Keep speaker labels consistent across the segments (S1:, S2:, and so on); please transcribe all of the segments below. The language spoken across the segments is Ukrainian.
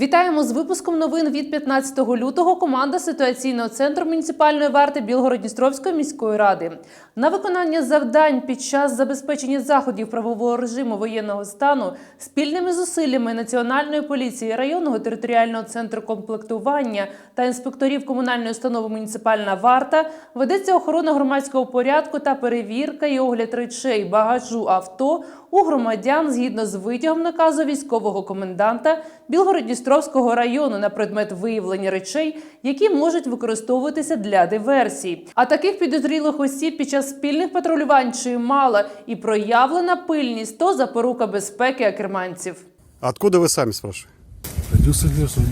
S1: Вітаємо з випуском новин від 15 лютого. Команда ситуаційного центру муніципальної варти Білгород-Дністровської міської ради на виконання завдань під час забезпечення заходів правового режиму воєнного стану спільними зусиллями Національної поліції, районного територіального центру комплектування та інспекторів комунальної установи муніципальна варта ведеться охорона громадського порядку та перевірка і огляд речей багажу авто у громадян згідно з витягом наказу військового коменданта Білгород-Дністровського району на предмет виявлення речей, які можуть використовуватися для диверсій. А таких підозрілих осіб під час спільних патрулювань чимало і проявлена пильність то запорука безпеки акерманців.
S2: Откуда ви самі?
S3: Продюсер Херсоне.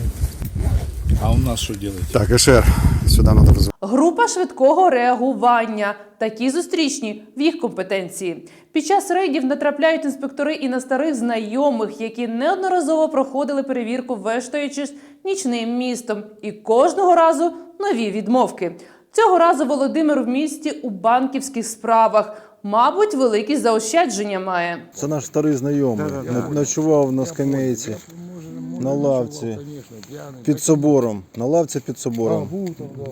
S4: А у нас что делать?
S2: Так, ШР, сюда надо вызвать.
S1: Група швидкого реагування. Такі зустрічні в їх компетенції. Під час рейдів натрапляють інспектори і на старих знайомих, які неодноразово проходили перевірку, вештаючись нічним містом. І кожного разу нові відмовки. Цього разу Володимир в місті у банківських справах. Мабуть, великі заощадження має.
S5: Це наш старий знайомий. Но- Ночував на скамейці, на лавці, під собором. На лавці під собором.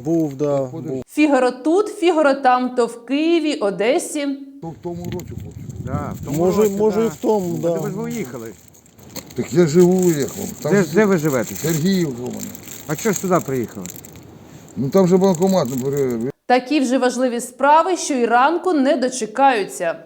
S5: Був, да. Був.
S1: Фігаро тут, фігаро там, то в Києві, Одесі.
S3: То в тому році, хлопці. Да, в тому
S5: Може,
S3: році,
S5: може
S3: да.
S5: і в тому, да.
S3: ви ж виїхали.
S6: Так я живу уехал. Там
S3: Де, де ви живете?
S6: Сергіївка у мене.
S3: А чого ж туди приїхали?
S6: Ну там же банкомат не перерив.
S1: Такі вже важливі справи, що й ранку не дочекаються.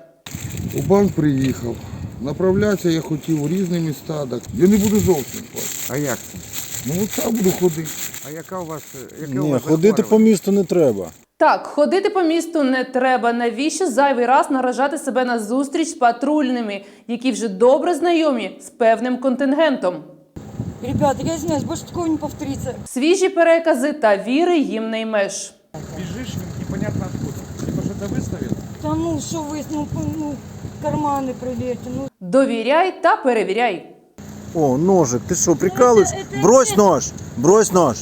S6: У банк приїхав. Направлятися я хотів у різні міста. Так я не буду зовсім.
S3: А як це?
S6: Ну от так буду ходити.
S3: А яка у вас, е, яке у вас
S5: ходити по місту не треба.
S1: Так, ходити по місту не треба. Навіщо зайвий раз наражати себе на зустріч з патрульними, які вже добре знайомі з певним контингентом?
S7: Ребята, я извиняюсь, больше такого не повторится.
S1: Свіжі перекази та віри їм не ймеш.
S4: Бежишь непонятно откуда. Либо что-то выставил.
S7: Да ну, что вы, ну, ну, карманы проверьте, ну.
S1: Довіряй та перевіряй.
S5: О, ножик, ти що, прикалуєш?
S7: це- це-
S5: Брось
S7: це-
S5: нож, брось нож.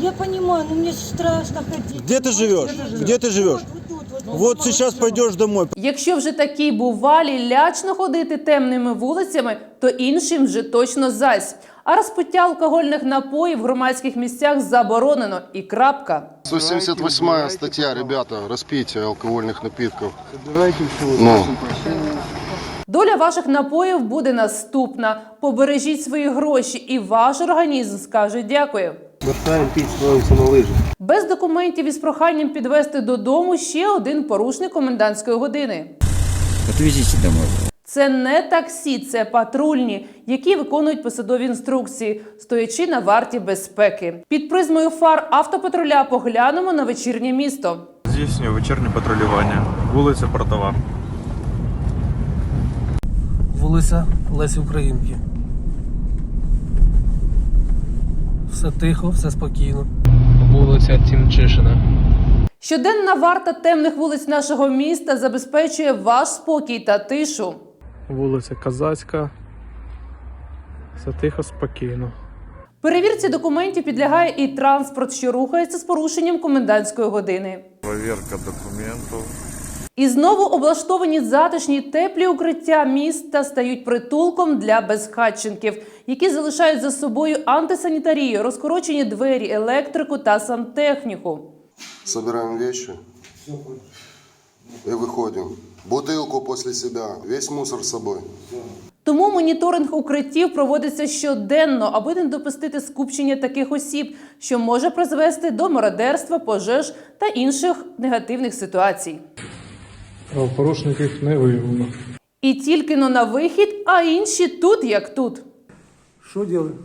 S7: Я понимаю, но мне страшно ходить.
S5: Где ты живешь? Где ты живешь?
S7: Вот, вот тут, вот.
S5: Вот сейчас пойдешь домой.
S1: Якщо вже такі бувалі лячно ходити темними вулицями, то іншим вже точно зась. А розпиття алкогольних напоїв в громадських місцях заборонено і крапка.
S8: 178 статья, ребята, распитие алкогольных напитков. Ну,
S1: Доля ваших напоїв буде наступна. Побережіть свої гроші, і ваш організм скаже дякую. Без документів із проханням підвести додому ще один порушник комендантської години.
S9: Отвезите домой.
S1: Це не таксі, це патрульні, які виконують посадові інструкції, стоячи на варті безпеки. Під призмою фар автопатруля поглянемо на вечірнє місто.
S10: Здійснює вечірнє патрулювання. Вулиця Портова.
S11: Вулиця Лесі Українки. Все тихо, все спокійно.
S10: Вулиця Тімчишина.
S1: Щоденна варта темних вулиць нашого міста забезпечує ваш спокій та тишу.
S10: Вулиця Казацька. Все тихо, спокійно.
S1: Перевірці документів підлягає і транспорт, що рухається з порушенням комендантської години.
S4: Проверка документов.
S1: І знову облаштовані затишні теплі укриття міста стають притулком для безхатченків, які залишають за собою антисанітарію, розкорочені двері, електрику та сантехніку.
S8: собираем вещи и выходим. Бутылку после себя, весь мусор с собой.
S1: Тому моніторинг укриттів проводиться щоденно, аби не допустити скупчення таких осіб, що може призвести до мародерства, пожеж та інших негативних ситуацій.
S10: Правопорушників не виявлено.
S1: І тільки но на вихід, а інші тут як тут.
S11: Що делаем?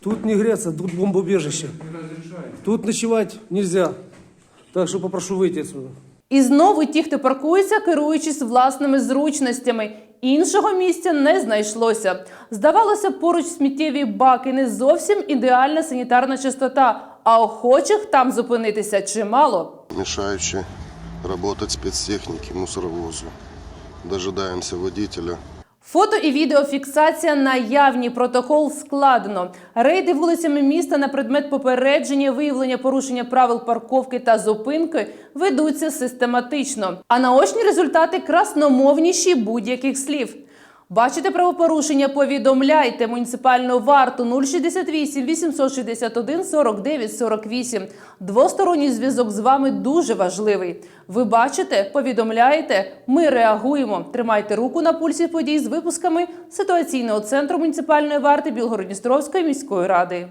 S11: Тут не греться, тут бомбоубежище. Тут ночевать нельзя. Так что попрошу выйти отсюда.
S1: І знову ті, хто паркується, керуючись власними зручностями. Іншого місця не знайшлося. Здавалося, поруч сміттєві баки не зовсім ідеальна санітарна чистота, а охочих там зупинитися чимало.
S8: Мешающие работать спецтехники, мусоровозу. Дожидаемся водителя.
S1: Фото і відеофіксація наявні. Протокол складено. Рейди вулицями міста на предмет попередження, виявлення порушення правил парковки та зупинки ведуться систематично. А наочні результати красномовніші будь-яких слів. Бачите правопорушення? Повідомляйте муніципальну варту 068 861 49 48. Двосторонній зв'язок з вами дуже важливий. Ви бачите, повідомляєте, ми реагуємо. Тримайте руку на пульсі подій з випусками ситуаційного центру муніципальної варти Білгородністровської міської ради.